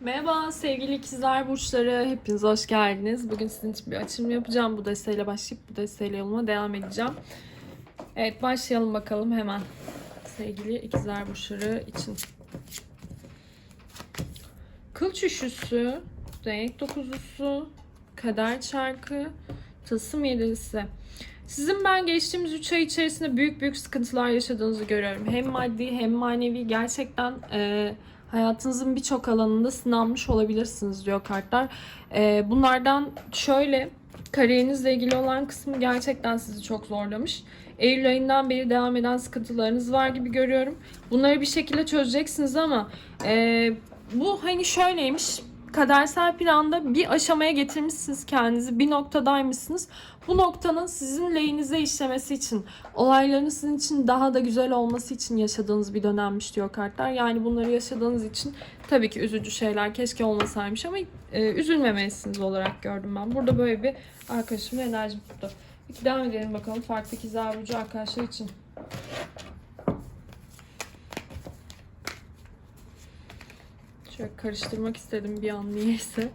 Merhaba sevgili ikizler burçları. Hepiniz hoş geldiniz. Bugün sizin için bir açılım yapacağım. Bu desteğiyle başlayıp bu desteğiyle yoluma devam edeceğim. Evet başlayalım bakalım hemen. Sevgili ikizler burçları için. Kılıç üçlüsü, renk dokuzusu, kader çarkı, tılsım yedilisi. Sizin ben geçtiğimiz 3 ay içerisinde büyük büyük sıkıntılar yaşadığınızı görüyorum. Hem maddi hem manevi gerçekten e, hayatınızın birçok alanında sınanmış olabilirsiniz diyor kartlar. E, bunlardan şöyle kariyerinizle ilgili olan kısmı gerçekten sizi çok zorlamış. Eylül ayından beri devam eden sıkıntılarınız var gibi görüyorum. Bunları bir şekilde çözeceksiniz ama e, bu hani şöyleymiş kadersel planda bir aşamaya getirmişsiniz kendinizi. Bir noktadaymışsınız. Bu noktanın sizin lehinize işlemesi için, olayların sizin için daha da güzel olması için yaşadığınız bir dönemmiş diyor kartlar. Yani bunları yaşadığınız için tabii ki üzücü şeyler keşke olmasaymış ama e, üzülmemelisiniz olarak gördüm ben. Burada böyle bir arkadaşımın enerjim tuttu. Peki devam edelim bakalım farklı ikizler burcu arkadaşlar için. Şöyle karıştırmak istedim bir an niyeyse.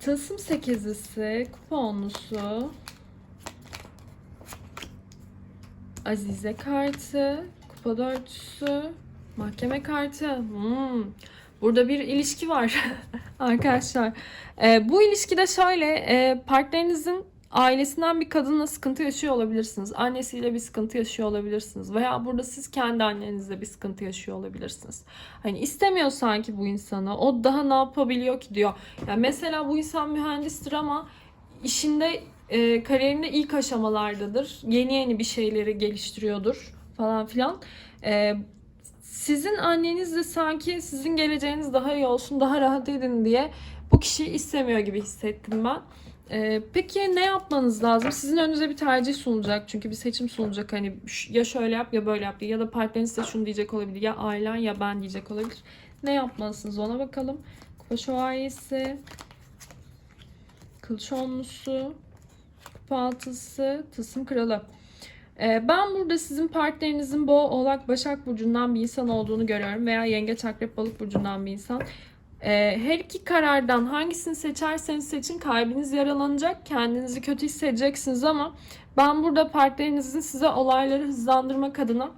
Tılsım sekizlisi, kupa onlusu, Azize kartı, kupa dörtüsü, mahkeme kartı. Hmm. Burada bir ilişki var arkadaşlar. Ee, bu ilişkide şöyle e, partnerinizin ailesinden bir kadınla sıkıntı yaşıyor olabilirsiniz. Annesiyle bir sıkıntı yaşıyor olabilirsiniz. Veya burada siz kendi annenizle bir sıkıntı yaşıyor olabilirsiniz. Hani istemiyor sanki bu insanı. O daha ne yapabiliyor ki diyor. Yani mesela bu insan mühendistir ama işinde e, kariyerinde ilk aşamalardadır. Yeni yeni bir şeyleri geliştiriyordur falan filan. E, sizin anneniz de sanki sizin geleceğiniz daha iyi olsun, daha rahat edin diye bu kişiyi istemiyor gibi hissettim ben. Ee, peki ne yapmanız lazım? Sizin önünüze bir tercih sunulacak. Çünkü bir seçim sunulacak. Hani ya şöyle yap ya böyle yap diye. Ya da partneriniz size şunu diyecek olabilir. Ya ailen ya ben diyecek olabilir. Ne yapmalısınız ona bakalım. Kupa şövalyesi. Kılıç onlusu. Kupa altısı. Tılsım kralı. Ee, ben burada sizin partnerinizin boğa, oğlak, başak burcundan bir insan olduğunu görüyorum. Veya yengeç, akrep, balık burcundan bir insan. Ee, her iki karardan hangisini seçerseniz seçin kalbiniz yaralanacak, kendinizi kötü hissedeceksiniz ama ben burada partnerinizin size olayları hızlandırmak adına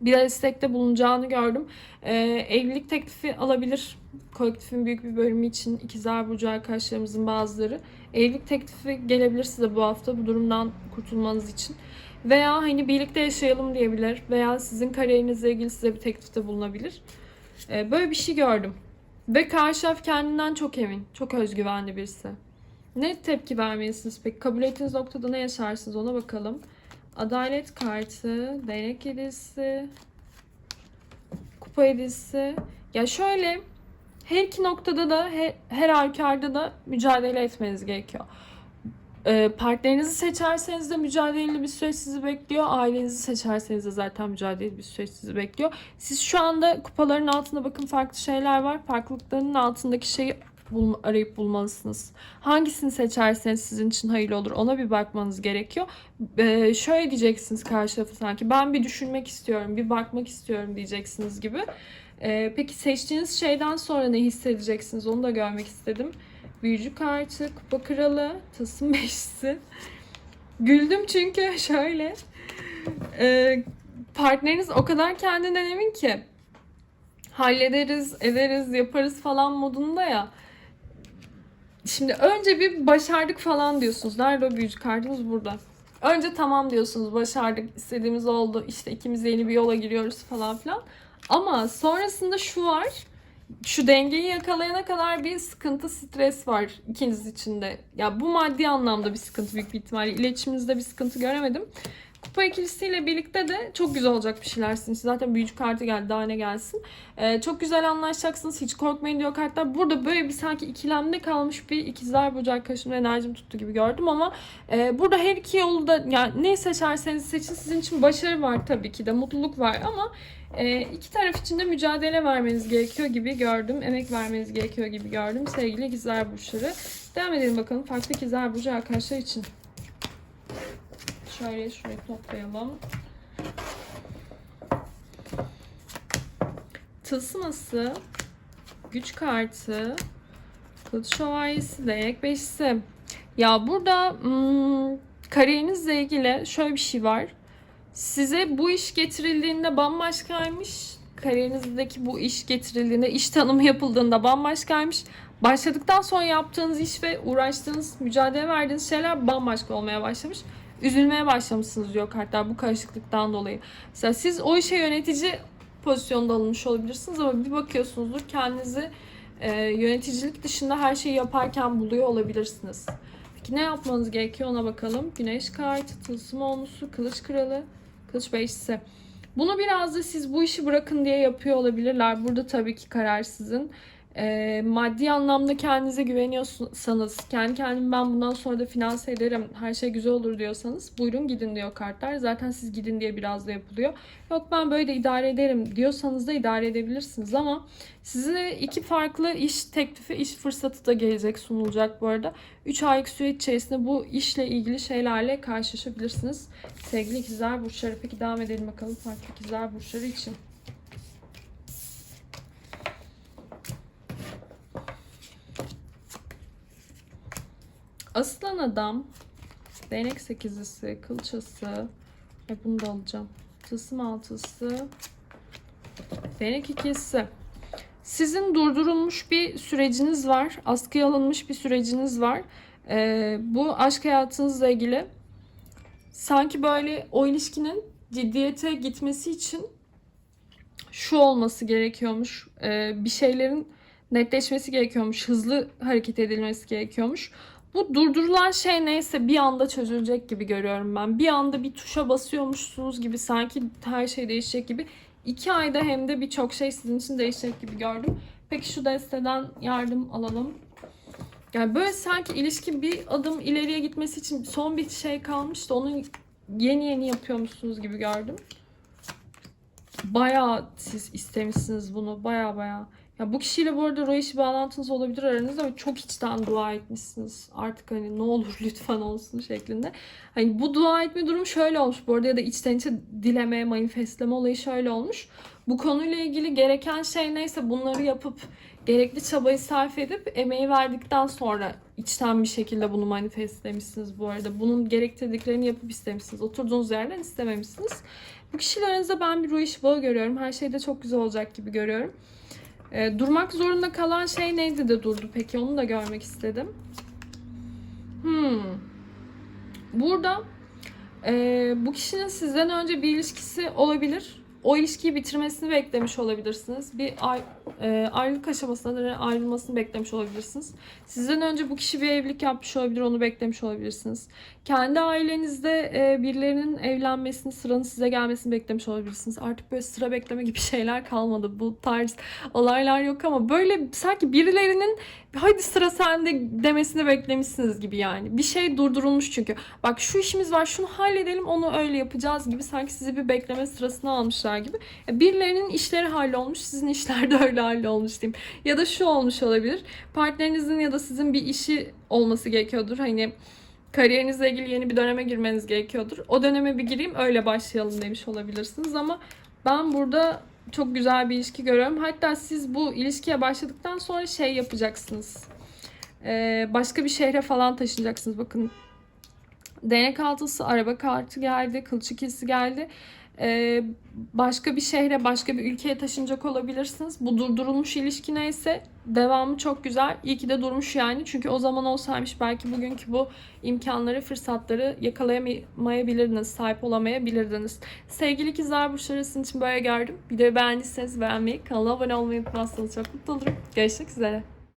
bir destekte bulunacağını gördüm. Ee, evlilik teklifi alabilir. Kolektifin büyük bir bölümü için ikizler burcu arkadaşlarımızın bazıları. Evlilik teklifi gelebilir size bu hafta bu durumdan kurtulmanız için. Veya hani birlikte yaşayalım diyebilir. Veya sizin kariyerinizle ilgili size bir teklifte bulunabilir. Ee, böyle bir şey gördüm. Ve karşı taraf kendinden çok emin. Çok özgüvenli birisi. Ne tepki vermelisiniz peki? Kabul ettiğiniz noktada ne yaşarsınız ona bakalım. Adalet kartı, değnek yedisi, kupa yedisi. Ya şöyle her iki noktada da her, her halükarda da mücadele etmeniz gerekiyor. Ee, partnerinizi seçerseniz de mücadeleli bir süreç sizi bekliyor. Ailenizi seçerseniz de zaten mücadeleli bir süreç sizi bekliyor. Siz şu anda kupaların altında bakın farklı şeyler var. Farklılıkların altındaki şeyi bul- arayıp bulmalısınız. Hangisini seçerseniz sizin için hayırlı olur ona bir bakmanız gerekiyor. Ee, şöyle diyeceksiniz karşı tarafa sanki ben bir düşünmek istiyorum, bir bakmak istiyorum diyeceksiniz gibi. Ee, peki seçtiğiniz şeyden sonra ne hissedeceksiniz onu da görmek istedim. Büyücü kartı, kupa kralı, tılsım beşlisi. Güldüm çünkü şöyle. Ee, partneriniz o kadar kendinden emin ki. Hallederiz, ederiz, yaparız falan modunda ya. Şimdi önce bir başardık falan diyorsunuz. Nerede o büyücü kartımız burada. Önce tamam diyorsunuz. Başardık, istediğimiz oldu. İşte ikimiz yeni bir yola giriyoruz falan filan. Ama sonrasında şu var şu dengeyi yakalayana kadar bir sıkıntı, stres var ikiniz için de. Ya bu maddi anlamda bir sıkıntı büyük bir ihtimalle. İletişiminizde bir sıkıntı göremedim. Kupa ikilisiyle birlikte de çok güzel olacak bir şeyler sizin için. Zaten büyücü kartı geldi daha ne gelsin. Ee, çok güzel anlaşacaksınız. Hiç korkmayın diyor kartlar. Burada böyle bir sanki ikilemde kalmış bir ikizler burcu arkadaşımın enerjim tuttu gibi gördüm ama e, burada her iki yolu da yani ne seçerseniz seçin sizin için başarı var tabii ki de mutluluk var ama e, iki taraf için de mücadele vermeniz gerekiyor gibi gördüm. Emek vermeniz gerekiyor gibi gördüm sevgili ikizler burçları. Devam edelim bakalım farklı ikizler burcu arkadaşlar için. Şöyle şurayı toplayalım. Tılsıması, Güç kartı. Kılıç şövalyesi, değnek beşisi. Ya burada hmm, kariyerinizle ilgili şöyle bir şey var. Size bu iş getirildiğinde bambaşkaymış. Kariyerinizdeki bu iş getirildiğinde, iş tanımı yapıldığında bambaşkaymış. Başladıktan sonra yaptığınız iş ve uğraştığınız, mücadele verdiğiniz şeyler bambaşka olmaya başlamış. Üzülmeye başlamışsınız diyor kartlar bu karışıklıktan dolayı. Mesela siz o işe yönetici pozisyonda alınmış olabilirsiniz ama bir bakıyorsunuzdur kendinizi e, yöneticilik dışında her şeyi yaparken buluyor olabilirsiniz. Peki ne yapmanız gerekiyor ona bakalım. Güneş kartı, tılsım olmuşsu, kılıç kralı, kılıç beşlisi. Bunu biraz da siz bu işi bırakın diye yapıyor olabilirler. Burada tabii ki karar sizin. E, maddi anlamda kendinize güveniyorsanız, kendi kendimi ben bundan sonra da finanse ederim, her şey güzel olur diyorsanız buyurun gidin diyor kartlar. Zaten siz gidin diye biraz da yapılıyor. Yok ben böyle de idare ederim diyorsanız da idare edebilirsiniz ama size iki farklı iş teklifi, iş fırsatı da gelecek sunulacak bu arada. 3 aylık süre içerisinde bu işle ilgili şeylerle karşılaşabilirsiniz. Sevgili ikizler burçları. Peki devam edelim bakalım farklı ikizler burçları için. Aslan adam, değnek sekizlisi, kılçası, e bunu da alacağım. Tılsım altısı, değnek ikisi. Sizin durdurulmuş bir süreciniz var. Askıya alınmış bir süreciniz var. Ee, bu aşk hayatınızla ilgili sanki böyle o ilişkinin ciddiyete gitmesi için şu olması gerekiyormuş. Ee, bir şeylerin netleşmesi gerekiyormuş. Hızlı hareket edilmesi gerekiyormuş. Bu durdurulan şey neyse bir anda çözülecek gibi görüyorum ben. Bir anda bir tuşa basıyormuşsunuz gibi sanki her şey değişecek gibi. İki ayda hem de birçok şey sizin için değişecek gibi gördüm. Peki şu desteden yardım alalım. Yani böyle sanki ilişki bir adım ileriye gitmesi için son bir şey kalmış da onu yeni yeni yapıyormuşsunuz gibi gördüm. Bayağı siz istemişsiniz bunu. Bayağı bayağı. Ya bu kişiyle bu arada ruh eşi bağlantınız olabilir aranızda ve çok içten dua etmişsiniz. Artık hani ne olur lütfen olsun şeklinde. Hani bu dua etme durum şöyle olmuş bu arada ya da içten içe dileme, manifestleme olayı şöyle olmuş. Bu konuyla ilgili gereken şey neyse bunları yapıp gerekli çabayı sarf edip emeği verdikten sonra içten bir şekilde bunu manifestlemişsiniz bu arada. Bunun gerektirdiklerini yapıp istemişsiniz. Oturduğunuz yerden istememişsiniz. Bu kişiler aranızda ben bir ruh eşi bağı görüyorum. Her şey de çok güzel olacak gibi görüyorum. E, durmak zorunda kalan şey neydi de durdu peki? Onu da görmek istedim. Hmm. Burada e, bu kişinin sizden önce bir ilişkisi olabilir. O ilişkiyi bitirmesini beklemiş olabilirsiniz. Bir ay, e, ayrılık aşamasında da ayrılmasını beklemiş olabilirsiniz. Sizden önce bu kişi bir evlilik yapmış olabilir, onu beklemiş olabilirsiniz. Kendi ailenizde e, birilerinin evlenmesini, sıranın size gelmesini beklemiş olabilirsiniz. Artık böyle sıra bekleme gibi şeyler kalmadı. Bu tarz olaylar yok ama böyle sanki birilerinin hadi sıra sende demesini beklemişsiniz gibi yani. Bir şey durdurulmuş çünkü. Bak şu işimiz var, şunu halledelim, onu öyle yapacağız gibi sanki sizi bir bekleme sırasına almışlar gibi. Ya Birilerinin işleri hallolmuş, sizin işler de öyle hallolmuş diyeyim. Ya da şu olmuş olabilir. Partnerinizin ya da sizin bir işi olması gerekiyordur. Hani kariyerinizle ilgili yeni bir döneme girmeniz gerekiyordur. O döneme bir gireyim öyle başlayalım demiş olabilirsiniz ama ben burada çok güzel bir ilişki görüyorum. Hatta siz bu ilişkiye başladıktan sonra şey yapacaksınız. Ee, başka bir şehre falan taşınacaksınız. Bakın değnek altısı, araba kartı geldi, kılıç ikisi geldi. Ee, başka bir şehre, başka bir ülkeye taşınacak olabilirsiniz. Bu durdurulmuş ilişki neyse devamı çok güzel. İyi ki de durmuş yani. Çünkü o zaman olsaymış belki bugünkü bu imkanları, fırsatları yakalayamayabilirdiniz, sahip olamayabilirdiniz. Sevgili ikizler burçları sizin için böyle gördüm. Videoyu beğendiyseniz beğenmeyi, kanala abone olmayı unutmazsanız çok mutlu olurum. Görüşmek üzere.